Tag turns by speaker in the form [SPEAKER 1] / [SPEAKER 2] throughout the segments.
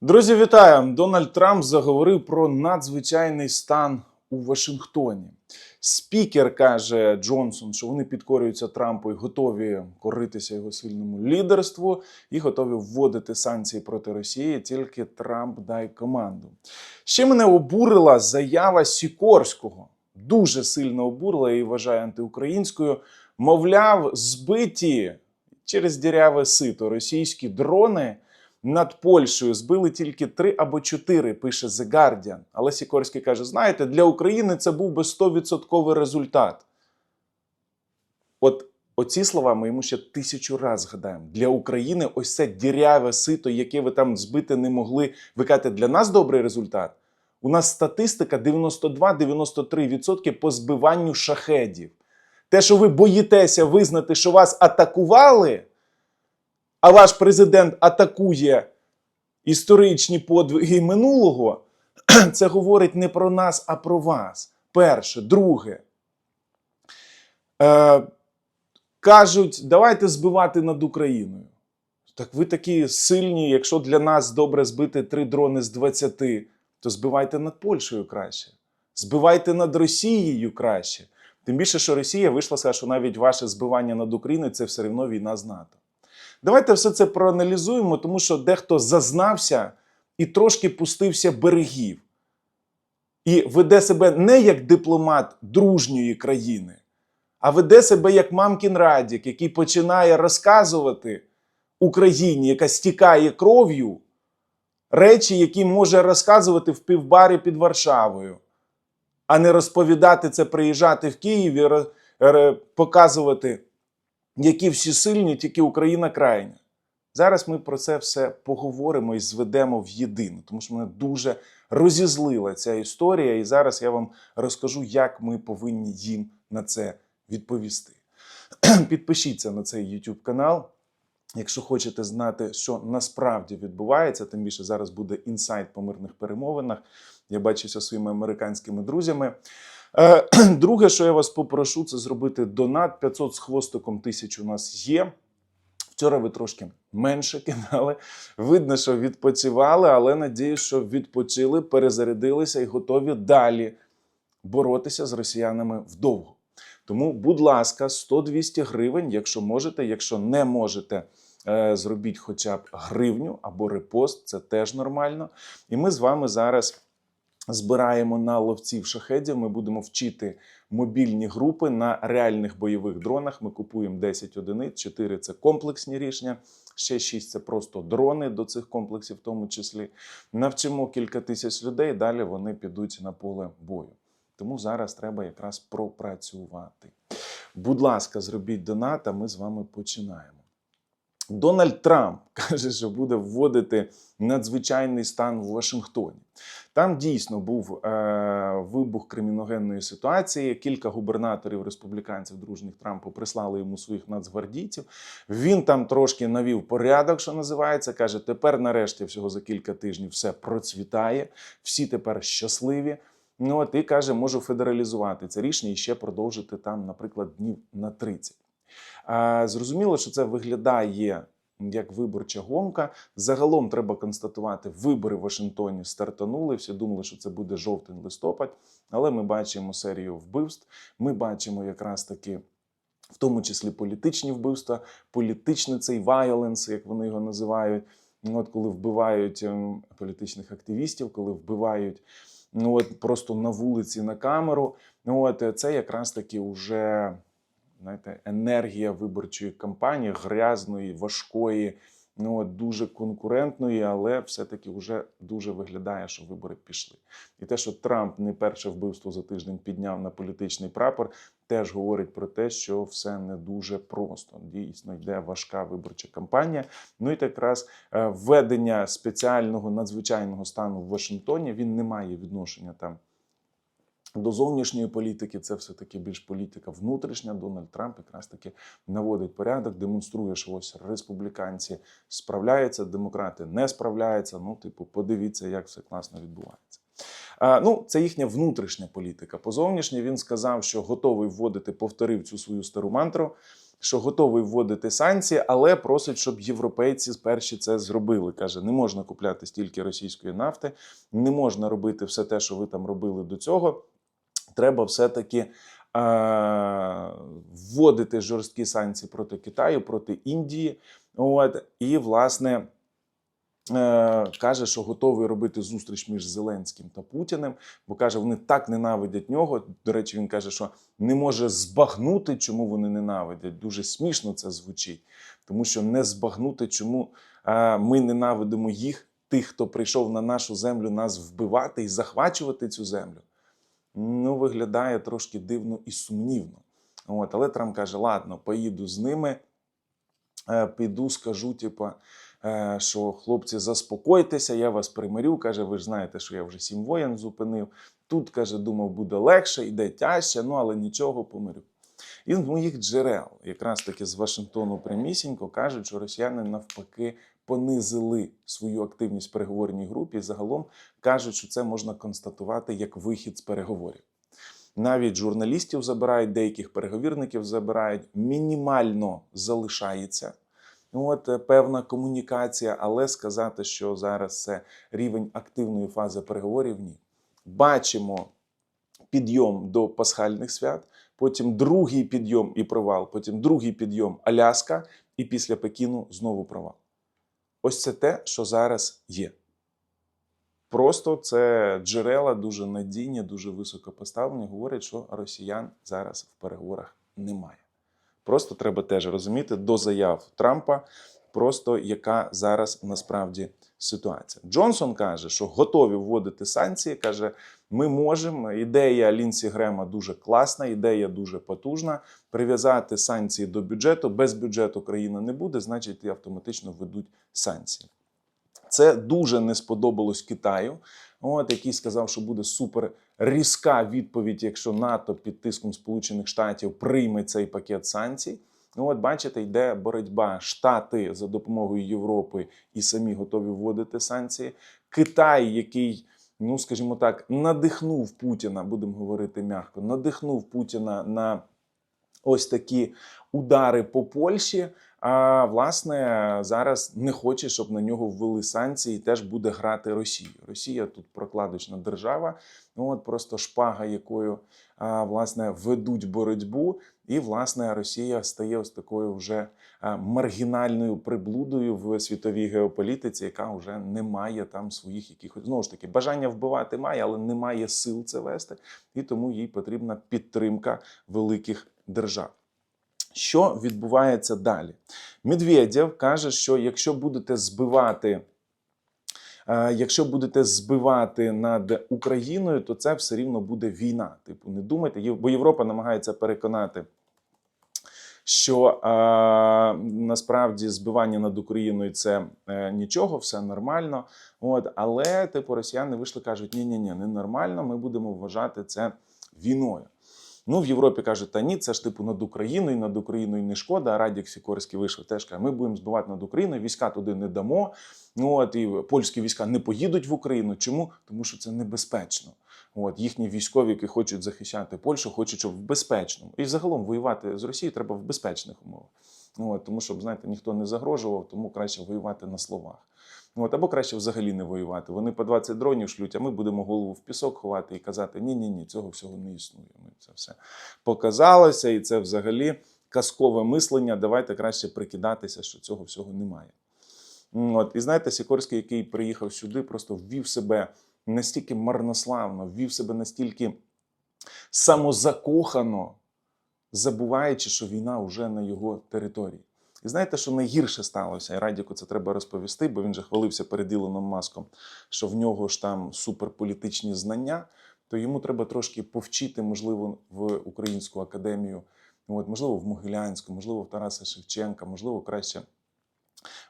[SPEAKER 1] Друзі, вітаю! Дональд Трамп заговорив про надзвичайний стан у Вашингтоні. Спікер каже Джонсон, що вони підкорюються Трампу і готові коритися його сильному лідерству і готові вводити санкції проти Росії. Тільки Трамп дай команду. Ще мене обурила заява Сікорського. Дуже сильно обурила і вважає антиукраїнською. Мовляв, збиті через діряве сито російські дрони над Польщею збили тільки три або чотири, пише The Guardian. Але Сікорський каже: знаєте, для України це був би 100% результат. От оці слова ми йому ще тисячу раз згадаємо. Для України ось це діряве сито, яке ви там збити не могли. Ви кажете, для нас добрий результат. У нас статистика 92-93% по збиванню шахедів. Те, що ви боїтеся визнати, що вас атакували, а ваш президент атакує історичні подвиги минулого, це говорить не про нас, а про вас. Перше. Друге. Е, кажуть, давайте збивати над Україною. Так ви такі сильні, якщо для нас добре збити три дрони з 20, то збивайте над Польщею краще. Збивайте над Росією краще. Тим більше, що Росія вийшла сказала, що навіть ваше збивання над Україною це все одно війна з НАТО. Давайте все це проаналізуємо, тому що дехто зазнався і трошки пустився берегів. І веде себе не як дипломат дружньої країни, а веде себе як мамкін радік, який починає розказувати Україні, яка стікає кров'ю, речі, які може розказувати в півбарі під Варшавою, а не розповідати це, приїжджати в Київ і показувати які всі сильні, тільки Україна крайня. Зараз ми про це все поговоримо і зведемо в єдине, тому що мене дуже розізлила ця історія, і зараз я вам розкажу, як ми повинні їм на це відповісти. Підпишіться на цей YouTube канал. Якщо хочете знати, що насправді відбувається, тим більше зараз буде інсайт по мирних перемовинах. Я бачився зі своїми американськими друзями. Е, Друге, що я вас попрошу, це зробити донат 500 з хвостиком тисяч у нас є. Вчора ви трошки менше кидали. Видно, що відпочивали, але надіюсь, що відпочили, перезарядилися і готові далі боротися з росіянами вдовго. Тому, будь ласка, 100-200 гривень, якщо можете, якщо не можете. е, Зробіть хоча б гривню або репост, це теж нормально. І ми з вами зараз збираємо на ловців шахедів. Ми будемо вчити мобільні групи на реальних бойових дронах. Ми купуємо 10 одиниць, 4 – це комплексні рішення. Ще 6 – це просто дрони до цих комплексів, в тому числі. Навчимо кілька тисяч людей. Далі вони підуть на поле бою. Тому зараз треба якраз пропрацювати. Будь ласка, зробіть донат, а ми з вами починаємо. Дональд Трамп каже, що буде вводити надзвичайний стан в Вашингтоні. Там дійсно був е, вибух криміногенної ситуації. Кілька губернаторів республіканців дружніх Трампу прислали йому своїх нацгвардійців. Він там трошки навів порядок, що називається. каже: тепер, нарешті, всього за кілька тижнів все процвітає, всі тепер щасливі. Ну от і каже, можу федералізувати це рішення і ще продовжити там, наприклад, днів на 30. Зрозуміло, що це виглядає як виборча гонка. Загалом треба констатувати, вибори в Вашингтоні стартанули. Всі думали, що це буде жовтень-листопад, але ми бачимо серію вбивств. Ми бачимо якраз таки. В тому числі політичні вбивства, політичний цей violence, як вони його називають. Ну, От коли вбивають ем, політичних активістів, коли вбивають ну от просто на вулиці на камеру. Ну от е, це якраз таки вже знаєте, енергія виборчої кампанії, грязної, важкої, ну дуже конкурентної, але все-таки вже дуже виглядає, що вибори пішли. І те, що Трамп не перше вбивство за тиждень підняв на політичний прапор, теж говорить про те, що все не дуже просто. Дійсно йде важка виборча кампанія. Ну і якраз е, введення спеціального надзвичайного стану в Вашингтоні він не має відношення там. До зовнішньої політики це все таки більш політика внутрішня. Дональд Трамп якраз таки наводить порядок, демонструє, що ось республіканці справляються, демократи не справляються. Ну, типу, подивіться, як все класно відбувається. А, ну, це їхня внутрішня політика. По зовнішній він сказав, що готовий вводити, повторив цю свою стару мантру. що готовий вводити санкції, але просить, щоб європейці перші це зробили. Каже, не можна купляти стільки російської нафти, не можна робити все те, що ви там робили до цього. Треба все-таки е- вводити жорсткі санкції проти Китаю, проти Індії. От, і, власне, е, каже, що готовий робити зустріч між Зеленським та Путіним, бо каже, вони так ненавидять нього. До речі, він каже, що не може збагнути, чому вони ненавидять. Дуже смішно це звучить, тому що не збагнути, чому е, ми ненавидимо їх, тих, хто прийшов на нашу землю нас вбивати і захвачувати цю землю. Ну, виглядає трошки дивно і сумнівно. От, але Трамп каже: ладно, поїду з ними, е, піду, скажу, типу, е, що хлопці, заспокойтеся, я вас примирю. Каже, ви ж знаєте, що я вже сім воєн зупинив. Тут, каже, думав, буде легше, йде тяжче, ну але нічого помирю. І з моїх джерел, якраз таки з Вашингтону прямісінько, кажуть, що росіяни навпаки понизили свою активність в переговорній групі. Загалом кажуть, що це можна констатувати як вихід з переговорів. Навіть журналістів забирають, деяких переговірників забирають, мінімально залишається. От е, певна комунікація, але сказати, що зараз це рівень активної фази переговорів, ні. Бачимо підйом до пасхальних свят, потім другий підйом і провал, потім другий підйом Аляска, і після Пекіну знову провал. Ось це те, що зараз є. Просто це джерела дуже надійні, дуже високо поставлені, говорять, що росіян зараз в переговорах немає. Просто треба теж розуміти до заяв Трампа, просто яка зараз насправді ситуація. Джонсон каже, що готові вводити санкції. каже, ми можемо. Ідея Лінсі Грема дуже класна, ідея дуже потужна. Прив'язати санкції до бюджету. Без бюджету країна не буде, значить, і автоматично ведуть санкції. Це дуже не сподобалось Китаю, от, який сказав, що буде супер різка відповідь, якщо НАТО під тиском Сполучених Штатів прийме цей пакет санкцій. Ну, от бачите, йде боротьба Штати за допомогою Європи і самі готові вводити санкції. Китай, який, ну скажімо так, надихнув Путіна, будемо говорити м'яко, надихнув Путіна на ось такі удари по Польщі. А власне зараз не хоче, щоб на нього ввели санкції, теж буде грати Росію. Росія тут прокладочна держава. Ну от просто шпага, якою а, власне ведуть боротьбу, і власне Росія стає ось такою вже маргінальною приблудою в світовій геополітиці, яка вже не має там своїх якихось знову ж таки бажання вбивати має, але не має сил це вести, і тому їй потрібна підтримка великих держав. Що відбувається далі? Медведєв каже, що якщо будете збивати, е, якщо будете збивати над Україною, то це все рівно буде війна. Типу, не думайте, бо Європа намагається переконати, що е, насправді збивання над Україною це е, нічого, все нормально. От, але типу росіяни вийшли кажуть: ні, ні, ні, не нормально. Ми будемо вважати це війною. Ну, в Європі кажуть, та ні, це ж типу над Україною, над Україною не шкода. А Радік Сікорський вийшов теж каже, ми будемо збивати над Україною, війська туди не дамо. Ну от і польські війська не поїдуть в Україну. Чому? Тому що це небезпечно. От їхні військові, які хочуть захищати Польщу, хочуть, щоб в безпечному. І загалом воювати з Росією треба в безпечних умовах. Ну, от, тому щоб, знаєте, ніхто не загрожував, тому краще воювати на словах. От, або краще взагалі не воювати. Вони по 20 дронів шлють, а ми будемо голову в пісок ховати і казати: ні, ні, ні, цього всього не існує. Ми це все показалося, і це взагалі казкове мислення. Давайте краще прикидатися, що цього всього немає. От, і знаєте, Сікорський, який приїхав сюди, просто ввів себе настільки марнославно, ввів себе настільки самозакохано, забуваючи, що війна вже на його території. І знаєте, що найгірше сталося? І Радіку це треба розповісти, бо він же хвалився перед Ілоном Маском, що в нього ж там суперполітичні знання, то йому треба трошки повчити, можливо, в Українську академію, от, можливо, в Могилянську, можливо, в Тараса Шевченка, можливо, краще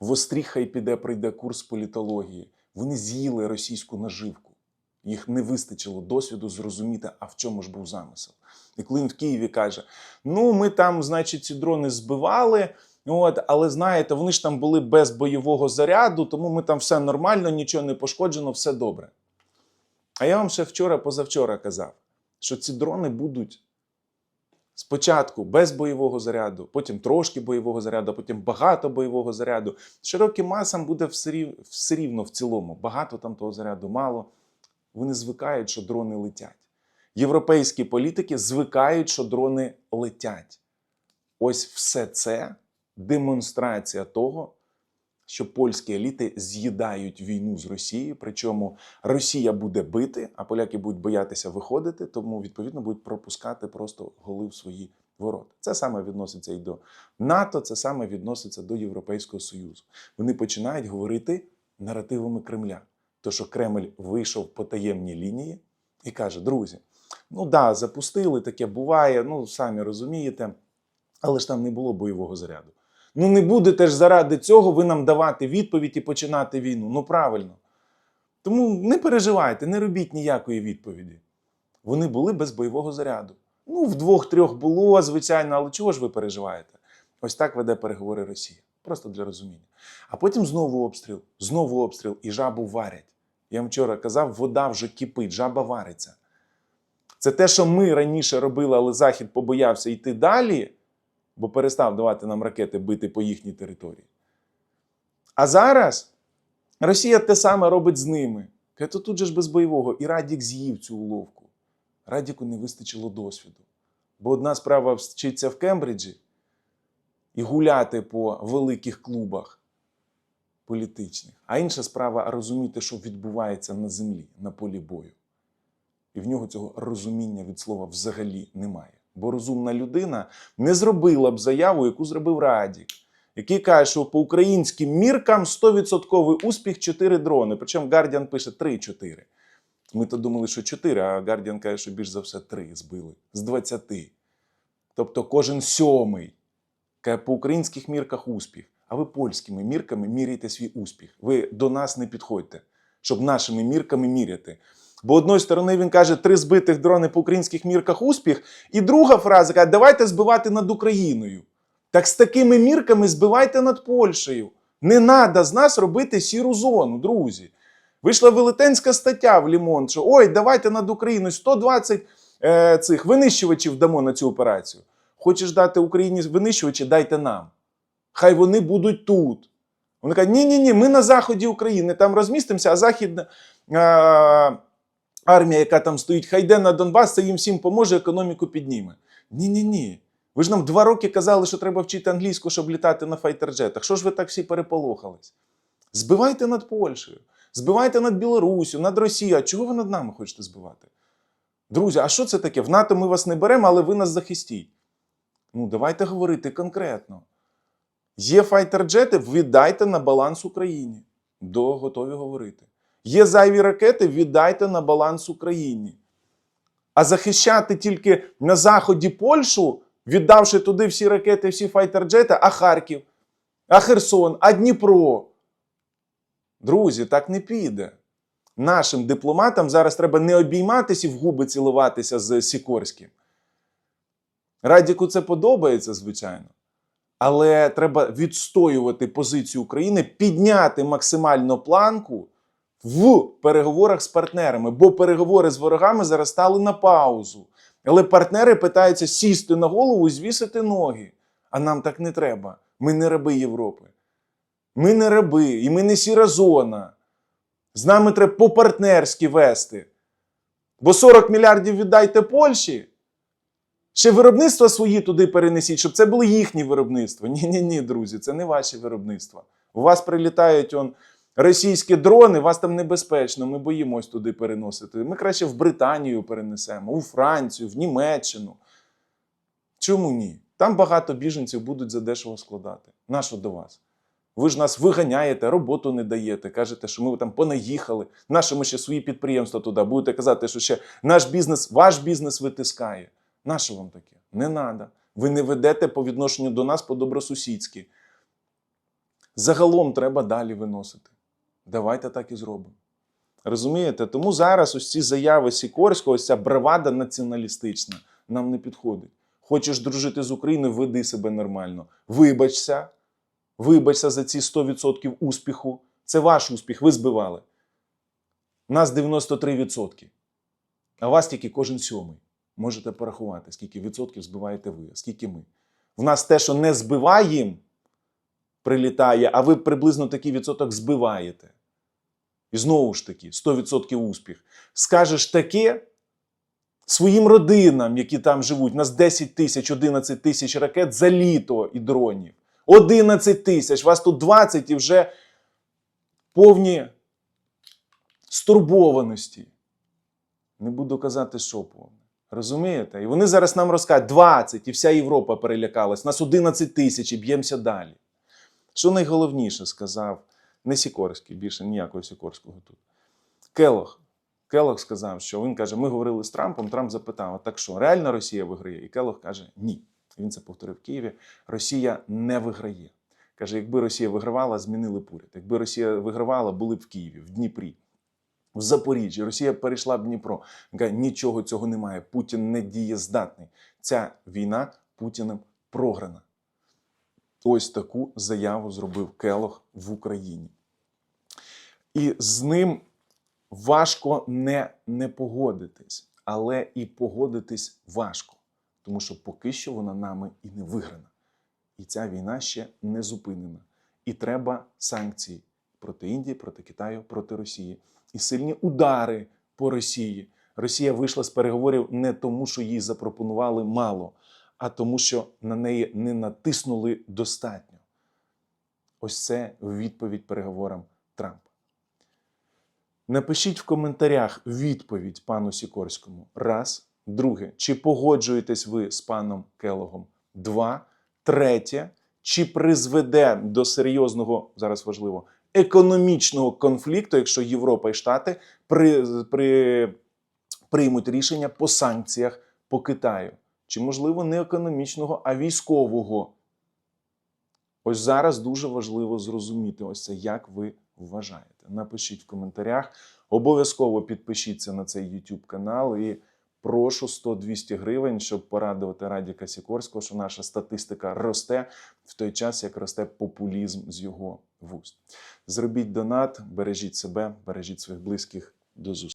[SPEAKER 1] в Остріг хай піде, прийде курс політології. Вони з'їли російську наживку. Їх не вистачило досвіду зрозуміти, а в чому ж був замисел. І коли він в Києві каже: ну, ми там, значить, ці дрони збивали. От, але знаєте, вони ж там були без бойового заряду, тому ми там все нормально, нічого не пошкоджено, все добре. А я вам ще вчора, позавчора казав, що ці дрони будуть Спочатку без бойового заряду, потім трошки бойового заряду, потім багато бойового заряду. Широким масам буде все рівно в цілому. Багато там того заряду, мало. Вони звикають, що дрони летять. Європейські політики звикають, що дрони летять. Ось все це демонстрація того, що польські еліти з'їдають війну з Росією. Причому Росія буде бити, а поляки будуть боятися виходити, тому відповідно будуть пропускати просто голи в свої ворота. Це саме відноситься і до НАТО, це саме відноситься до Європейського Союзу. Вони починають говорити наративами Кремля. То, що Кремль вийшов по таємній лінії і каже: друзі, ну да, запустили, таке буває, ну самі розумієте, але ж там не було бойового заряду. Ну не будете ж заради цього ви нам давати відповідь і починати війну. Ну правильно. Тому не переживайте, не робіть ніякої відповіді. Вони були без бойового заряду. Ну, в двох-трьох було, звичайно, але чого ж ви переживаєте? Ось так веде переговори Росія. Просто для розуміння. А потім знову обстріл, знову обстріл і жабу варять. Я вам вчора казав, вода вже кипить, жаба вариться. Це те, що ми раніше робили, але Захід побоявся йти далі, бо перестав давати нам ракети бити по їхній території. А зараз Росія те саме робить з ними. То тут же ж без бойового. І Радік з'їв цю уловку. Радіку не вистачило досвіду. Бо одна справа вчиться в Кембриджі і гуляти по великих клубах політичних, а інша справа розуміти, що відбувається на землі, на полі бою. І в нього цього розуміння від слова взагалі немає. Бо розумна людина не зробила б заяву, яку зробив Радік, який каже, що по українським міркам 100% успіх 4 дрони. Причому Guardian пише 3-4. Ми то думали, що 4, а Guardian каже, що більш за все 3 збили з 20. Тобто кожен сьомий. Каже, по українських мірках успіх. А ви польськими мірками міряєте свій успіх. Ви до нас не підходьте, щоб нашими мірками міряти. Бо одної сторони він каже, три збитих дрони по українських мірках успіх. І друга фраза каже, давайте збивати над Україною. Так з такими мірками збивайте над Польщею. Не треба з нас робити сіру зону, друзі. Вийшла велетенська стаття в Лімон, що ой, давайте над Україною 120 е, цих винищувачів дамо на цю операцію. Хочеш дати Україні винищувачі, дайте нам. Хай вони будуть тут. Вони кажуть, ні-ні, ні, ми на заході України там розмістимося, а західна е, армія, яка там стоїть, хай йде на Донбас, це їм всім поможе, економіку підніме. Ні-ні ні. Ви ж нам два роки казали, що треба вчити англійську, щоб літати на файтерджетах. Що ж ви так всі переполохались? Збивайте над Польщею, збивайте над Білоруссю, над Росією. Чого ви над нами хочете збивати? Друзі, а що це таке? В НАТО ми вас не беремо, але ви нас захистіть. Ну, давайте говорити конкретно. Є файтерджети, віддайте на баланс Україні. До готові говорити. Є зайві ракети, віддайте на баланс Україні. А захищати тільки на заході Польщу, віддавши туди всі ракети, всі файтерджети, а Харків, а Херсон, а Дніпро. Друзі, так не піде. Нашим дипломатам зараз треба не обійматися і в губи цілуватися з Сікорським. Радіку це подобається, звичайно. Але треба відстоювати позицію України, підняти максимально планку в переговорах з партнерами, бо переговори з ворогами зараз стали на паузу. Але партнери питаються сісти на голову і звісити ноги. А нам так не треба. Ми не раби Європи. Ми не раби, і ми не сіра зона. З нами треба по-партнерськи вести. Бо 40 мільярдів віддайте Польщі. Ще виробництва свої туди перенесіть, щоб це було їхні виробництва. Ні, ні, ні, друзі, це не ваші виробництва. У вас прилітають он, російські дрони, вас там небезпечно. Ми боїмось туди переносити. Ми краще в Британію перенесемо, у Францію, в Німеччину. Чому ні? Там багато біженців будуть задешево складати. Нащо до вас? Ви ж нас виганяєте, роботу не даєте, кажете, що ми там понаїхали. Нащо ми ще свої підприємства туди? Будете казати, що ще наш бізнес, ваш бізнес витискає. Нащо вам таке? Не треба. Ви не ведете по відношенню до нас по-добросусідськи. Загалом треба далі виносити. Давайте так і зробимо. Розумієте? Тому зараз ось ці заяви Сікорського, ось ця бравада націоналістична нам не підходить. Хочеш дружити з Україною, веди себе нормально. Вибачся. Вибачся за ці 100% успіху. Це ваш успіх, ви збивали. Нас 93%. А вас тільки кожен сьомий. Можете порахувати, скільки відсотків збиваєте ви, а скільки ми. В нас те, що не збиваємо, прилітає, а ви приблизно такий відсоток збиваєте. І знову ж таки, 100% успіх. Скажеш таке своїм родинам, які там живуть, нас 10 тисяч, 11 тисяч ракет за літо і дронів. 11 тисяч, вас тут 20 і вже повні стурбованості. Не буду казати, що повне. Розумієте? І вони зараз нам розкажуть 20, і вся Європа перелякалась. Нас 11 тисяч і б'ємося далі. Що найголовніше сказав не Сікорський, більше ніякого Сікорського тут. Келох. Келох сказав, що він каже: ми говорили з Трампом. Трамп запитав: а так що, реально Росія виграє? І Келох каже: ні. Він це повторив в Києві. Росія не виграє. Каже, якби Росія вигравала, змінили б уряд. Якби Росія вигравала, були б в Києві, в Дніпрі, в Запоріжжі. Росія перейшла б Дніпро. Каже, нічого цього немає. Путін не дієздатний. Ця війна Путіним програна. Ось таку заяву зробив Келох в Україні. І з ним важко не, не погодитись, але і погодитись важко, тому що поки що вона нами і не виграна. І ця війна ще не зупинена. І треба санкції проти Індії, проти Китаю, проти Росії. І сильні удари по Росії. Росія вийшла з переговорів не тому, що їй запропонували мало, а тому, що на неї не натиснули достатньо. Ось це відповідь переговорам Трампа. Напишіть в коментарях відповідь пану Сікорському. Раз. Друге, чи погоджуєтесь ви з паном Келогом? Два. Третє, чи призведе до серйозного, зараз важливо, економічного конфлікту, якщо Європа і Штати при, при, приймуть рішення по санкціях по Китаю? Чи, можливо, не економічного, а військового? Ось зараз дуже важливо зрозуміти ось це, як ви вважаєте. Напишіть в коментарях. Обов'язково підпишіться на цей YouTube канал і прошу 100-200 гривень, щоб порадувати Радіка Сікорського, що наша статистика росте в той час, як росте популізм з його вуст. Зробіть донат, бережіть себе, бережіть своїх близьких. До зустрічі.